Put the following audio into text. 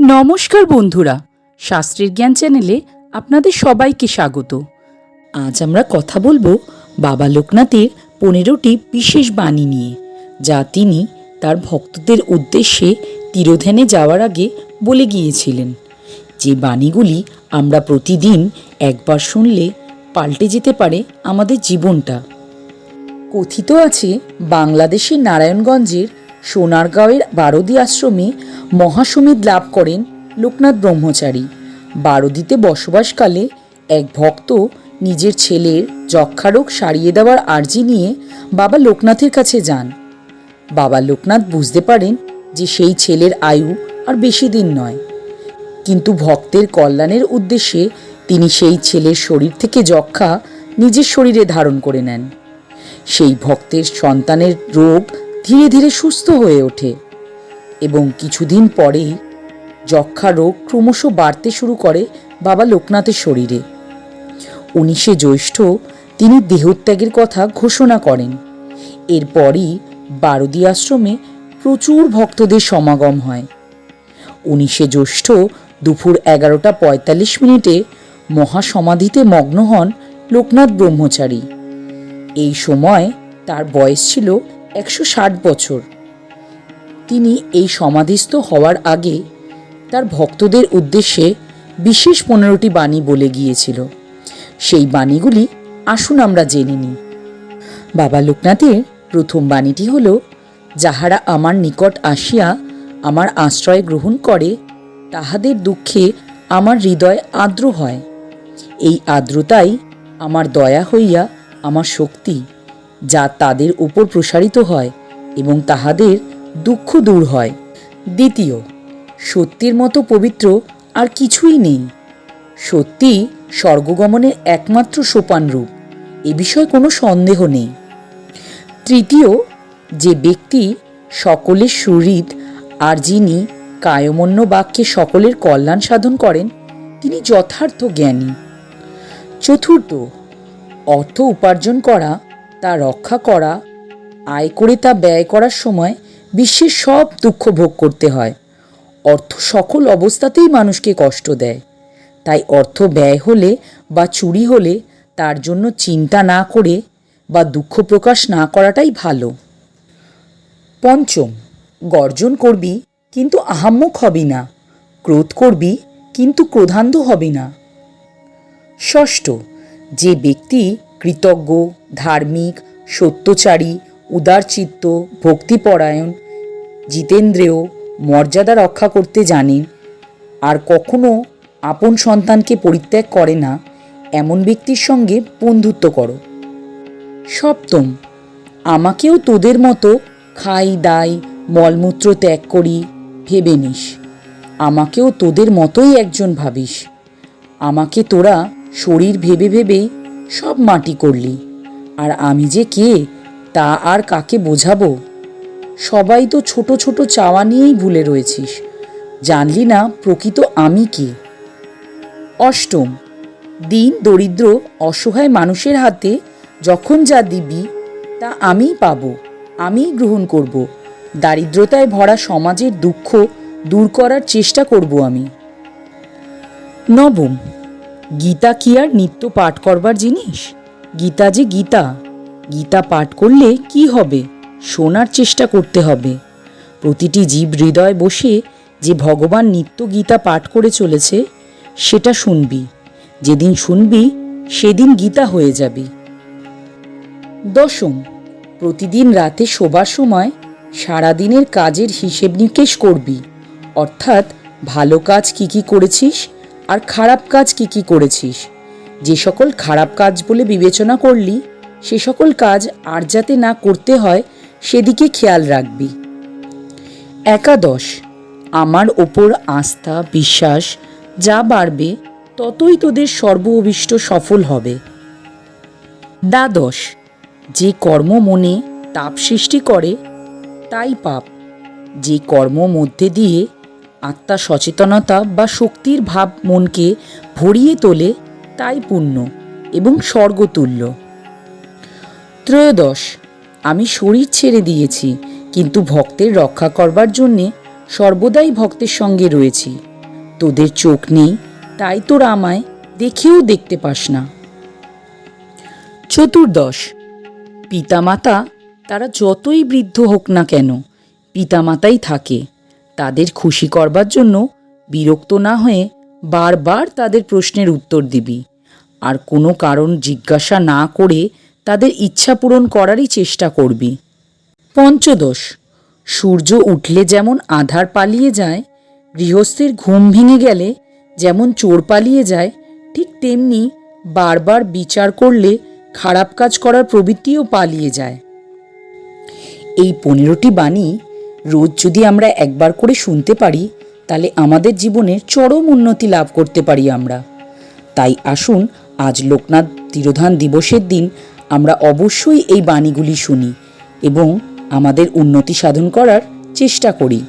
নমস্কার বন্ধুরা, শাস্ত্রের জ্ঞান চ্যানেলে আপনাদের সবাইকে স্বাগত। আজ আমরা কথা বলব বাবা লোকনাথের পনেরোটি বিশেষ বাণী নিয়ে, যা তিনি তার ভক্তদের উদ্দেশ্যে তীরধ্যানে যাওয়ার আগে বলে গিয়েছিলেন। যে বাণীগুলি আমরা প্রতিদিন একবার শুনলে পাল্টে যেতে পারে আমাদের জীবনটা। কথিত আছে, বাংলাদেশের নারায়ণগঞ্জের সোনারগাঁওয়ের বারদি আশ্রমে মহাসমিদ লাভ করেন লোকনাথ ব্রহ্মচারী। বারদীতে বসবাসকালে এক ভক্ত নিজের ছেলের যক্ষারোগ সারিয়ে দেওয়ার আর্জি নিয়ে বাবা লোকনাথের কাছে যান। বাবা লোকনাথ বুঝতে পারেন যে সেই ছেলের আয়ু আর বেশি দিন নয়। কিন্তু ভক্তের কল্যাণের উদ্দেশ্যে তিনি সেই ছেলের শরীর থেকে যক্ষা নিজের শরীরে ধারণ করে নেন। সেই ভক্তের সন্তানের রোগ ধীরে ধীরে সুস্থ হয়ে ওঠে এবং কিছুদিন পরেই যক্ষা রোগ ক্রমশ বাড়তে শুরু করে বাবা লোকনাথের শরীরে। উনিশে জ্যৈষ্ঠ তিনি দেহত্যাগের কথা ঘোষণা করেন। এরপরই বারদী আশ্রমে প্রচুর ভক্তদের সমাগম হয়। উনিশে জ্যৈষ্ঠ দুপুর এগারোটা পঁয়তাল্লিশ মিনিটে মহাসমাধিতে মগ্ন হন লোকনাথ ব্রহ্মচারী। এই সময় তার বয়স ছিল একশো ষাট বছর। তিনি এই সমাধিস্থ হওয়ার আগে তার ভক্তদের উদ্দেশ্যে বিশেষ পনেরোটি বাণী বলে গিয়েছিল। সেই বাণীগুলি আসুন আমরা জেনে নিই। বাবা লোকনাথের প্রথম বাণীটি হল, যাহারা আমার নিকট আসিয়া আমার আশ্রয় গ্রহণ করে, তাহাদের দুঃখে আমার হৃদয় আর্দ্র হয়। এই আর্দ্রতাই আমার দয়া হইয়া আমার শক্তি। যা তাদের উপর প্রসারিত হয় এবং তাহাদের দুঃখ দূর হয়। দ্বিতীয়, সত্যির মতো পবিত্র আর কিছুই নেই। সত্যি স্বর্গগমনের একমাত্র সোপান রূপ, এ বিষয়ে কোনো সন্দেহ নেই। তৃতীয়, যে ব্যক্তি সকলের সুহৃদ আর যিনি কায়মন্য বাক্যে সকলের কল্যাণ সাধন করেন, তিনি যথার্থ জ্ঞানী। চতুর্থ, অর্থ উপার্জন করা তা রক্ষা করা, আয় করে তা ব্যয় করার সময় বিশ্বের সব দুঃখ ভোগ করতে হয়। অর্থ সকল অবস্থাতেই মানুষকে কষ্ট দেয়। তাই অর্থ ব্যয় হলে বা চুরি হলে তার জন্য চিন্তা না করে বা দুঃখ প্রকাশ না করাটাই ভালো। পঞ্চম, গর্জন করবি কিন্তু আহাম্মক হবি না। ক্রোধ করবি কিন্তু ক্রোধান্ধ হবি না। ষষ্ঠ, যে ব্যক্তি কৃতজ্ঞ, ধার্মিক, সত্যচারী, উদারচিত্ত, ভক্তিপরায়ণ জিতেন্দ্রেয় মর্যাদা রক্ষা করতে জানেন আর কখনো আপন সন্তানকে পরিত্যাগ করে না, এমন ব্যক্তির সঙ্গে বন্ধুত্ব করো। সপ্তম, আমাকেও তোদের মতো খাই, দাই, মলমূত্র ত্যাগ করি, ভেবে নিস। আমাকেও তোদের মতোই একজন ভাবিস। আমাকে তোরা শরীর ভেবে ভেবেই সব মাটি করলি। আর আমি যে কে, তা আর কাকে বোঝাবো? সবাই তো ছোট ছোট চাওয়া নিয়েই ভুলে রয়েছিস। জানলি না প্রকৃত আমি কে? অষ্টম, দিন দরিদ্র, অসহায় মানুষের হাতে যখন যা দিবি, তা আমিই পাব, আমিই গ্রহণ করব। দারিদ্রতায় ভরা সমাজের দুঃখ দূর করার চেষ্টা করব আমি। নবম গীতা কি আর নিত্য পাঠ করবার জিনিস? গীতা যে গীতা গীতা পাঠ করলে কি হবে? শোনার চেষ্টা করতে হবে। প্রতিটি জীব হৃদয় বসে যে ভগবান নিত্য গীতা পাঠ করে চলেছে, সেটা শুনবি। যেদিন শুনবি, সেদিন গীতা হয়ে যাবি। দশম, প্রতিদিন রাতে শোবার সময় সারাদিনের কাজের হিসেব নিকেশ করবি। অর্থাৎ ভালো কাজ কি কি করেছিস আর খারাপ কাজ কি কি করেছিস? যে সকল খারাপ কাজ বলে বিবেচনা করলি, সে সকল কাজ আর যাতে না করতে হয়, সেদিকে খেয়াল রাখবি। একাদশ, আমার ওপর আস্থা, বিশ্বাস যা বাড়বে, ততই তোদের সর্ব অভিষ্ট সফল হবে। দ্বাদশ, যে কর্ম মনে তাপ সৃষ্টি করে, তাই পাপ। যে কর্ম মধ্যে দিয়ে আত্মা সচেতনতা বা শক্তির ভাব মনকে ভরিয়ে তোলে, তাই পুণ্য এবং স্বর্গতুল্য। ত্রয়োদশ, আমি শরীর ছেড়ে দিয়েছি, কিন্তু ভক্তের রক্ষা করবার জন্যে সর্বদাই ভক্তের সঙ্গে রয়েছি। তোদের চোখ নেই, তাই তোরা আমায় দেখেও দেখতে পাস না। চতুর্দশ, পিতামাতা, তারা যতই বৃদ্ধ হোক না কেন, পিতামাতাই থাকে। তাদের খুশি করবার জন্য বিরক্ত না হয়ে বারবার তাদের প্রশ্নের উত্তর দিবি। আর কোনো কারণ জিজ্ঞাসা না করে তাদের ইচ্ছা পূরণ করারই চেষ্টা করবি। পঞ্চদশ। সূর্য উঠলে যেমন আধার পালিয়ে যায়, গৃহস্থের ঘুম ভেঙে গেলে যেমন চোর পালিয়ে যায়, ঠিক তেমনি বারবার বিচার করলে খারাপ কাজ করার প্রবৃত্তিও পালিয়ে যায়। এই পনেরোটি বাণী রোজ যদি আমরা একবার করে শুনতে পারি, তাহলে আমাদের জীবনের চরম উন্নতি লাভ করতে পারি আমরা। তাই আসুন, আজ লোকনাথ তিরোধান দিবসের দিন আমরা অবশ্যই এই বাণীগুলি শুনি এবং আমাদের উন্নতি সাধন করার চেষ্টা করি।